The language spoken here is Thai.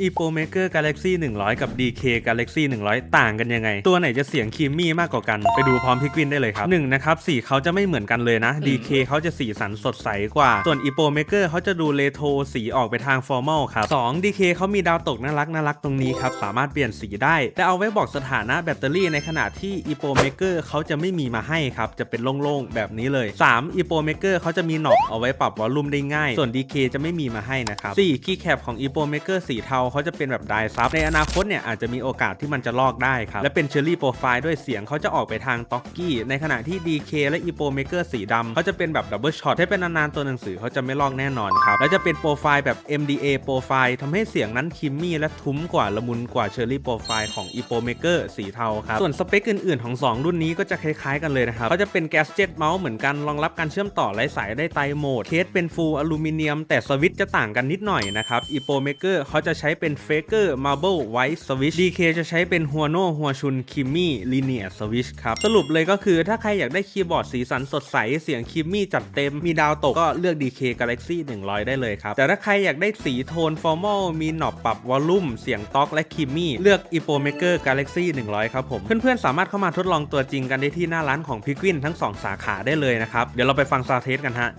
e p o Maker Galaxy 100 กับ DK Galaxy 100 ต่างกันยังไง ตัวไหนจะเสียงคีมมี่มากกว่ากัน ไปดูพร้อมพี่กวินได้เลยครับ 1 นะครับ สีเขาจะไม่เหมือนกันเลยนะ DK เขาจะสีสันสดใสกว่า ส่วน e p o Maker เขาจะดูเลโทรสีออกไปทางฟอร์มอลครับ 2 DK เขามีดาวตกน่ารักน่ารักตรงนี้ครับ สามารถเปลี่ยนสีได้ แต่เอาไว้บอกสถานะแบตเตอรี่ในขณะที่ e p o Maker เขาจะไม่มีมาให้ครับจะเป็นโล่งๆแบบนี้เลย3 e p o Maker เขาจะมีหนอบเอาไว้ปรับวอลลุ่มได้ง่าย ส่วน DK จะไม่มีมาให้นะครับ4คีย์แคปของ e p o Maker สีเทาเขาจะเป็นแบบไดซับในอนาคตเนี่ยอาจจะมีโอกาสที่มันจะลอกได้ครับและเป็นเชอร์รี่โปรไฟล์ด้วยเสียงเขาจะออกไปทางต็อกกี้ในขณะที่ DK และ e p o Maker สีดำเขาจะเป็นแบบดับเบิลช็อตให้เป็นนานๆตัวหนังสือเขาจะไม่ลอกแน่นอนครับและจะเป็นโปรไฟล์แบบ MDA โปรไฟล์ทำให้เสียงนั้นคิมมี่และทุ้มกว่าละมุนกว่าเชอร์รี่โปรไฟล์ของ e p o Maker สีเทาครับส่วนสเปคอื่นๆของ 2 รุ่นนี้ก็จะคล้ายๆกันเลยนะครับเขาจะเป็นแกสเจ็ตเมาส์เหมือนกันรองรับการเชื่อมต่อไร้สายได้ไตรโหมดเคสเป็นฟูลอลูมิเนียม แต่สวิตจะต่างกันนิดหน่อยนะครับ e p o Maker เขาจะใช้เป็น Faker Marble White Switch DK จะใช้เป็น Huano Huachun Kimi Linear Switch ครับ สรุปเลยก็คือถ้าใครอยากได้คีย์บอร์ดสีสันสดใส เสียงคิมมี่จัดเต็ม มีดาวตกก็เลือก DK Galaxy 100 ได้เลยครับ แต่ถ้าใครอยากได้สีโทน formal มีหนอบปรับวอลลุ่ม เสียงต็อกและคิมมี่เลือก e p o Maker Galaxy 100 ครับผม เพื่อนๆ สามารถเข้ามาทดลองตัวจริงกันได้ที่หน้าร้านของพิกวินทั้ง 2 สาขาได้เลยนะครับ เดี๋ยวเราไปฟังซาวเทสกันฮะ